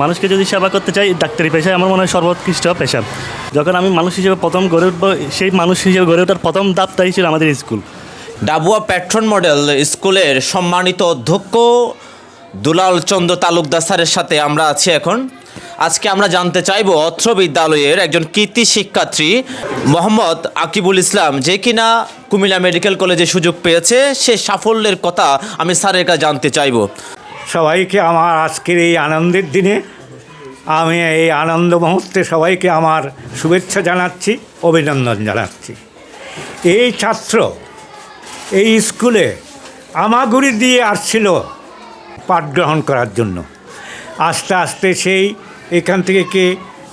মানুষকে যদি সেবা করতে চাই, ডাক্তারি পেশায় আমার মনে হয় সর্বোৎকৃষ্ট পেশা। যখন আমি মানুষ হিসেবে প্রথম গড়ে উঠবো, সেই মানুষ হিসেবে গড়ে ওঠার প্রথম দাপটাই ছিল আমাদের স্কুল। ডাবুয়া প্যাট্রন মডেল স্কুলের সম্মানিত অধ্যক্ষ দুলাল চন্দ্র তালুকদার স্যারের সাথে আমরা আছি এখন। আজকে আমরা জানতে চাইব অত্র বিদ্যালয়ের একজন কৃতি শিক্ষার্থী মোহাম্মদ আকিবুল ইসলাম, যে কিনা কুমিল্লা মেডিকেল কলেজে সুযোগ পেয়েছে, সে সাফল্যের কথা আমি স্যারের কাছে জানতে চাইব। সবাইকে আমার আজকের এই আনন্দের দিনে আমি এই আনন্দ মুহূর্তে সবাইকে আমার শুভেচ্ছা জানাচ্ছি, অভিনন্দন জানাচ্ছি। এই ছাত্র এই স্কুলে আমাগুড়ি দিয়ে আসছিল পাঠ গ্রহণ করার জন্য। আস্তে আস্তে সেই এখান থেকে কি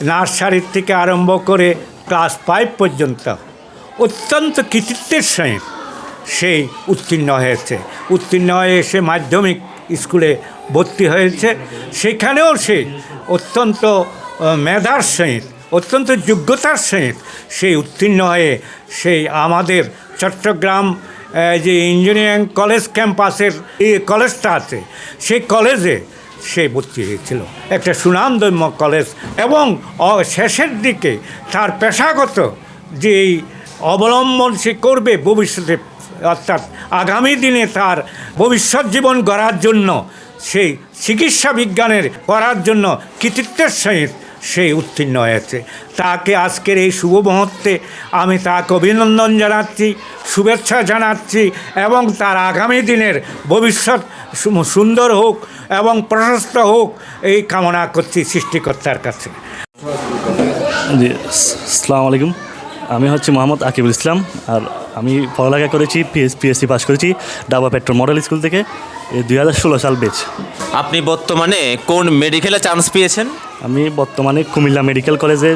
নার্সারির থেকে আরম্ভ করে ক্লাস ফাইভ পর্যন্ত অত্যন্ত কৃতিত্বের সহিত সেই উত্তীর্ণ হয়েছে। উত্তীর্ণ হয়ে এসে মাধ্যমিক স্কুলে ভর্তি হয়েছে। সেখানেও সে অত্যন্ত মেধার সহিত, অত্যন্ত যোগ্যতার সহিত সেই উত্তীর্ণ হয়ে সেই আমাদের চট্টগ্রাম যে ইঞ্জিনিয়ারিং কলেজ ক্যাম্পাসের এই কলেজটা আছে, সেই কলেজে সে ভর্তি হয়েছিল। একটা সুনামধন্য কলেজ এবং শেষের দিকে তার পেশাগত যে অবলম্বন সে করবে ভবিষ্যতে অর্থাৎ আগামী দিনে তার ভবিষ্যৎ জীবন গড়ার জন্য, সেই চিকিৎসা বিজ্ঞানের করার জন্য কৃতিত্বের সহিত সে উত্তীর্ণ হয়েছে। তাকে আজকের এই শুভ মুহূর্তে আমি তাকে অভিনন্দন জানাচ্ছি, শুভেচ্ছা জানাচ্ছি এবং তার আগামী দিনের ভবিষ্যৎ সুন্দর হোক এবং প্রশস্ত হোক এই কামনা করছি সৃষ্টিকর্তার কাছে। জি আসসালামু আলাইকুম। আমি হচ্ছে মোহাম্মদ আকিবুল ইসলাম আর আমি পড়ালেখা করেছি পিএস পিএসসি পাস করেছি ডাবা পেট্রোল মডেল স্কুল থেকে দুই হাজার ষোলো সাল বেচ আপনি বর্তমানে কোন মেডিকেলে চান্স পেয়েছেন? আমি বর্তমানে কুমিল্লা মেডিকেল কলেজে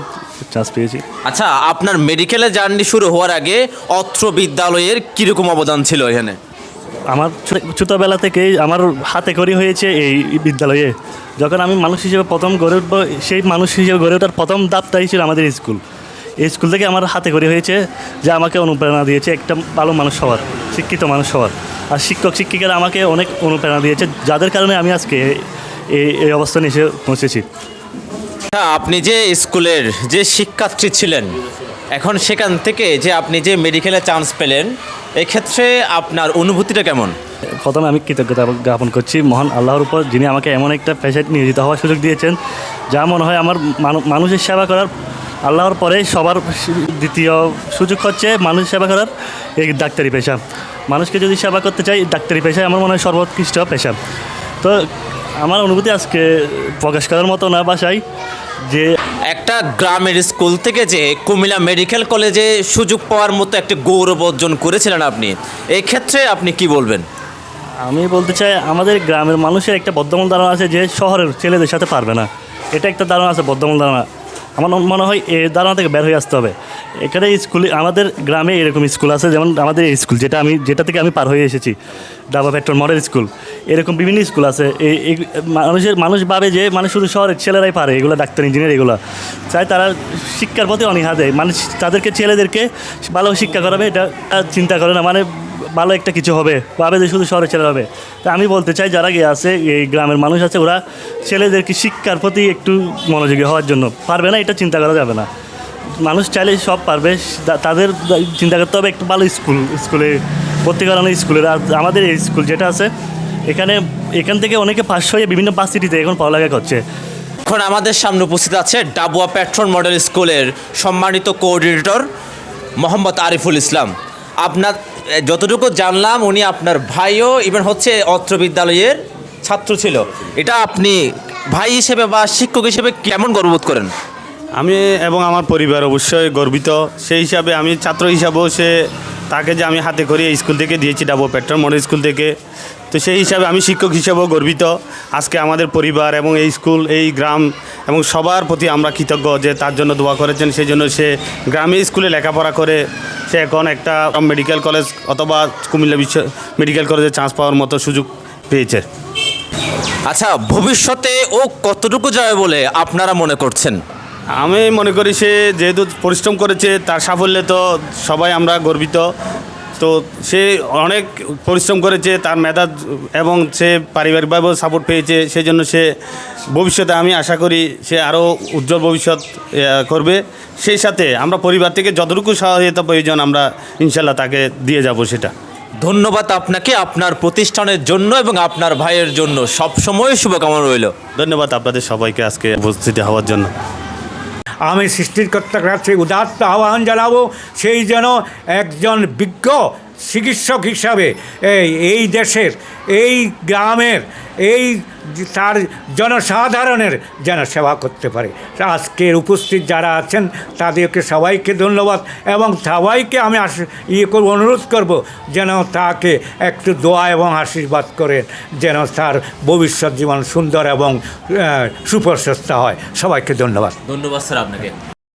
চান্স পেয়েছি। আচ্ছা আপনার মেডিকেলে জার্নি শুরু হওয়ার আগে অত্র বিদ্যালয়ের কীরকম অবদান ছিল এখানে? আমার ছোট- ছোটোবেলা থেকেই আমার হাতে করি হয়েছে এই বিদ্যালয়ে। যখন আমি মানুষ হিসেবে প্রথম গড়ে উঠবো সেই মানুষ হিসেবে গড়ে ওঠার প্রথম দাপটাই ছিল আমাদের স্কুল এই স্কুল থেকে আমার হাতে করি হয়েছে যে আমাকে অনুপ্রেরণা দিয়েছে একটা ভালো মানুষ হওয়ার শিক্ষিত মানুষ হওয়ার। আর শিক্ষক শিক্ষিকারা আমাকে অনেক অনুপ্রেরণা দিয়েছে যাদের কারণে আমি আজকে এই এই অবস্থানে এসে পৌঁছেছি। হ্যাঁ আপনি যে স্কুলের যে শিক্ষার্থী ছিলেন এখন সেখান থেকে যে আপনি যে মেডিকেলে চান্স পেলেন এক্ষেত্রে আপনার অনুভূতিটা কেমন? প্রথমে আমি কৃতজ্ঞতা জ্ঞাপন করছি মহান আল্লাহর উপর যিনি আমাকে এমন একটা পেশায় নিয়োজিত হওয়ার সুযোগ দিয়েছেন যা মনে হয় আমার মানুষের সেবা করার আল্লাহর পরে সবার দ্বিতীয় সুযোগ হচ্ছে মানুষ সেবা করার এই ডাক্তারি পেশা। মানুষকে যদি সেবা করতে চাই ডাক্তারি পেশায় আমার মনে হয় সর্বোৎকৃষ্ট পেশা। তো আমার অনুভূতি আজকে প্রকাশ করার মতো না বাসায় যে একটা গ্রামের স্কুল থেকে যে কুমিল্লা মেডিকেল কলেজে সুযোগ পাওয়ার মতো একটা গৌরব অর্জন করেছিলেন আপনি এই ক্ষেত্রে আপনি কি বলবেন? আমি বলতে চাই আমাদের গ্রামের মানুষের একটা বদ্ধমূল ধারণা আছে যে শহরের ছেলেদের সাথে পারবে না। এটা একটা ধারণা আছে বদ্ধমূল ধারণা। আমার মনে হয় এই ধারণা থেকে বের হয়ে আসতে হবে। এখানে স্কুলে, আমাদের গ্রামে এরকম স্কুল আছে, যেমন আমাদের এই স্কুল, যেটা আমি, যেটা থেকে আমি পার হয়ে এসেছি, ডাবা পেট্রোল মডেল স্কুল। এরকম বিভিন্ন স্কুল আছে এই এই মানুষের, মানুষ ভাবে যে মানে শুধু শহরের ছেলেরাই পারে, এগুলো ডাক্তার, ইঞ্জিনিয়ার এগুলো। চাই তারা শিক্ষার প্রতি অনীহা দেয় মানে তাদেরকে, ছেলেদেরকে ভালো শিক্ষা করাবে, এটা চিন্তা করে না মানে ভালো একটা কিছু হবে, ভাবে যে শুধু শহরে ছেলে হবে। তা আমি বলতে চাই, যারা গিয়ে আছে, এই গ্রামের মানুষ আছে, ওরা ছেলেদেরকে শিক্ষার প্রতি একটু মনোযোগী হওয়ার জন্য। পারবে না, এটা চিন্তা করা যাবে না। মানুষ চাইলে সব পারবে তাদের চিন্তা করতে হবে, একটু ভালো স্কুল, স্কুলে ভর্তি করানো স্কুলের। আর আমাদের এই স্কুল যেটা আছে, এখানে, এখান থেকে অনেকে পাশ হয়ে বিভিন্ন ভার্সিটিতে এখন পড়ালেখা করছে। এখন আমাদের সামনে উপস্থিত আছে ডাবুয়া প্যাট্রন মডেল স্কুলের সম্মানিত কোঅর্ডিনেটর মোহাম্মদ আরিফুল ইসলাম। আপনার যতটুকু জানলাম, উনি আপনার ভাইও ইভেন হচ্ছে অত্র বিদ্যালয়ের ছাত্র ছিল। এটা আপনি ভাই হিসেবে বা শিক্ষক হিসেবে কেমন গর্ববোধ করেন? আমি এবং আমার পরিবার অবশ্যই গর্বিত। সেই হিসাবে আমি ছাত্র হিসাবেও সে তাকে যে আমি হাতে করি স্কুল থেকে দিয়েছি ডাবো পেট্রোল মডেল স্কুল থেকে। তো সেই হিসাবে আমি শিক্ষক হিসাবেও গর্বিত। আজকে আমাদের পরিবার এবং এই স্কুল এই গ্রাম এবং সবার প্রতি আমরা কৃতজ্ঞ যে তার জন্য দোয়া করেছেন। সেই জন্য সে গ্রামে স্কুলে লেখাপড়া করে সে এখন একটা মেডিকেল কলেজ অথবা কুমিল্লা বিশ্ব মেডিকেল কলেজে চান্স পাওয়ার মতো সুযোগ পেয়েছে। আচ্ছা ভবিষ্যতে ও কতটুকু যাবে বলে আপনারা মনে করছেন? আমি মনে করি সে যেহেতু পরিশ্রম করেছে তার সাফল্যে তো সবাই আমরা গর্বিত। তো সে অনেক পরিশ্রম করেছে তার মেধা এবং সে পারিবারিকভাবেও সাপোর্ট পেয়েছে সেজন্য সে ভবিষ্যতে আমি আশা করি সে আরও উজ্জ্বল ভবিষ্যৎ করবে। সেই সাথে আমরা পরিবার থেকে যতটুকু সহায়তা প্রয়োজন আমরা ইনশাল্লাহ তাকে দিয়ে যাব সেটা। ধন্যবাদ আপনাকে আপনার প্রতিষ্ঠানের জন্য এবং আপনার ভাইয়ের জন্য। সবসময় শুভকামনা রইল। ধন্যবাদ আপনাদের সবাইকে আজকে উপস্থিত হওয়ার জন্য। আমি সৃষ্টিকর্তার কাছে উদাত্ত আহ্বান জানাব, সেই যেন একজন বিজ্ঞ চিকিৎসক হিসাবে এই এই দেশের, এই গ্রামের, এই তার জনসাধারণের যেন সেবা করতে পারে। আজকের উপস্থিত যারা আছেন, তাদেরকে সবাইকে ধন্যবাদ এবং সবাইকে আমি আস ইয়ে করব, অনুরোধ করব যেন তাকে একটু দোয়া এবং আশীর্বাদ করেন যেন তার ভবিষ্যৎ জীবন সুন্দর এবং সুপ্রশস্তা হয়। সবাইকে ধন্যবাদ। ধন্যবাদ স্যার আপনাকে।